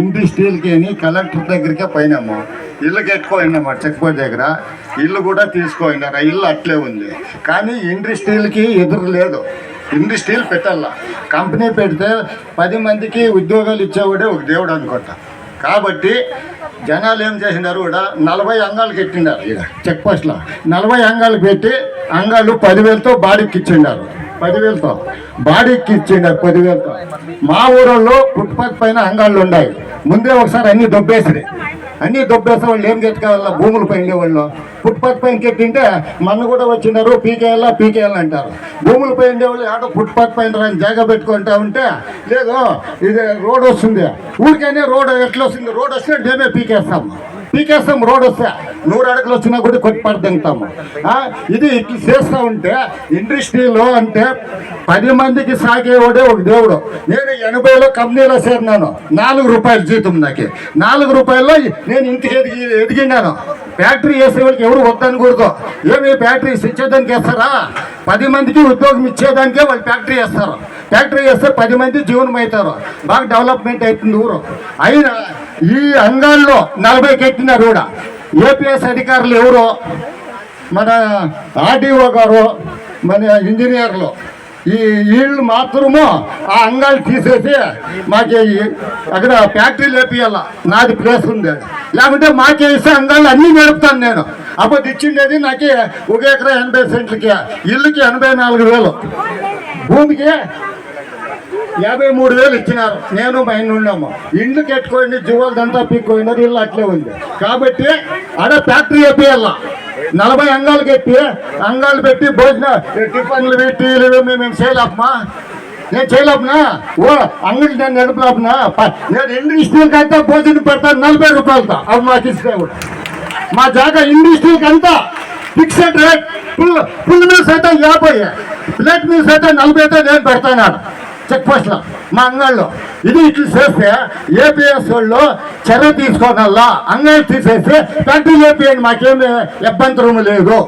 ఇండస్ట్రియల్కి అని కలెక్టర్ దగ్గరికే పోయినాము. ఇల్లు కట్టుకోయినాము చెక్ పోస్ట్ దగ్గర. ఇల్లు కూడా తీసుకోయినారు ఆ ఇల్లు అట్లే ఉంది. కానీ ఇండస్ట్రియల్కి ఎదురు లేదు. ఇండస్ట్రియల్ పెట్టాల. కంపెనీ పెడితే పది మందికి ఉద్యోగాలు ఇచ్చేవాడే ఒక దేవుడు అనుకుంటా. కాబట్టి జనాలు ఏం చేసినారు కూడా నలభై అంగాలు కట్టినారు ఇక్కడ చెక్ పోస్ట్లో నలభై అంగాలు పెట్టి అంగాలు పదివేలతో బాడీకి ఇచ్చిండారు. పదివేలతో. బాడీకి ఇచ్చిండారు పదివేలతో. మా ఊళ్ళో ఫుట్పాత్ పైన అంగాళ్ళు ఉన్నాయి ముందే ఒకసారి అన్ని దొబ్బేసినాయి అన్ని దొబ్బేసే వాళ్ళు ఏం కట్టుకోవాల భూములు పైన వాళ్ళు ఫుట్పాత్ పైన కెట్టింటే మన కూడా వచ్చినారు పీకేయాలా పీకేయాలి అంటారు. భూముల పైన వాళ్ళు ఆడ ఫుట్పాత్ పైన రాని జాగా పెట్టుకుంటా ఉంటే లేదు ఇది రోడ్ వస్తుంది. ఊరికైనా రోడ్ ఎట్లా వస్తుంది? రోడ్ వస్తే మేమే పీకేస్తాము పీకేస్తాం రోడ్ వస్తే. నూరు అడుగులు వచ్చినా కూడా కొట్టి తింటాము ఇది ఇట్లా చేస్తూ ఉంటే ఇండస్ట్రీలో అంటే పది మందికి సాగేవాడే ఒక దేవుడు. నేను ఎనభైలో కంపెనీలో చేరినాను. నాలుగు రూపాయలు జీతం నాకు. నాలుగు రూపాయల్లో నేను ఇంటికి ఎదిగి ఎదిగినాను. ఫ్యాక్టరీ చేసే వాళ్ళకి ఎవరు వద్దనకూడదు. ఏమి ఫ్యాక్టరీ ఇచ్చేదానికి వేస్తారా? పది మందికి ఉద్యోగం ఇచ్చేదానికే వాళ్ళు ఫ్యాక్టరీ వేస్తారు. ఫ్యాక్టరీ చేస్తే పది మంది జీవనం అవుతారు బాగా డెవలప్మెంట్ అవుతుంది ఊరు. అయినా ఈ అంగాల్లో నలభై కట్టినారు కూడా ఏపీఎస్ అధికారులు ఎవరు? మన ఆర్డీఓ గారు మన ఇంజనీర్లు. ఈ వీళ్ళు మాత్రము ఆ అంగాలు తీసేసి మాకు ఈ- అక్కడ ఫ్యాక్టరీ లేపియాల నాది ప్లేస్ ఉంది. లేకుంటే మాకే ఇస్తే అంగాలు అన్నీ నడుపుతాను నేను. అప్పుడు ఇచ్చిండేది నాకే ఒక ఎకరా ఎనభై సెంట్లకి. ఇల్లుకి ఎనభై నాలుగు వేలు. భూమికి యాభై మూడు వేలు ఇచ్చినారు. నేను మా ఉన్నాము. ఇండ్లు కట్టుకోండి జువాలదంతా పీక్కోయినారు ఇల్లు అట్లే ఉంది. కాబట్టి ఆడ ఫ్యాక్టరీ వేపియాల. నలభై అంగాలు కట్టి అంగాలు పెట్టి భోజన టిఫిన్లు టీలు మేము చేయలేపమా? నేను చేయలేపనా? ఓ అంగడి నేను నడపలేపనా? ప- నేను ఇండస్ట్రీకి అంతా భోజనం పెడతాను నలభై రూపాయలతో. అవి మాకు ఇస్తే కూడా. మా జాగా ఇండస్ట్రీకి అంతా ఫిక్స్డ్ రేట్ ఫుల్ ఫుల్ మీద అయితే యాభై. ప్లేట్ మీద అయితే నలభై అయితే నేను పెడతాను చెక్ పోస్ట్లో మా అంగళ్ళు. ఇది ఇట్లా చేస్తే ఏపీఎస్ వాళ్ళు చర్య తీసుకోనల్లా. అంగళ్ళు తీసేస్తే ఫ్యాక్టరీ ఏపీఎన్ మాకేమి అభ్యంతరం లేదు.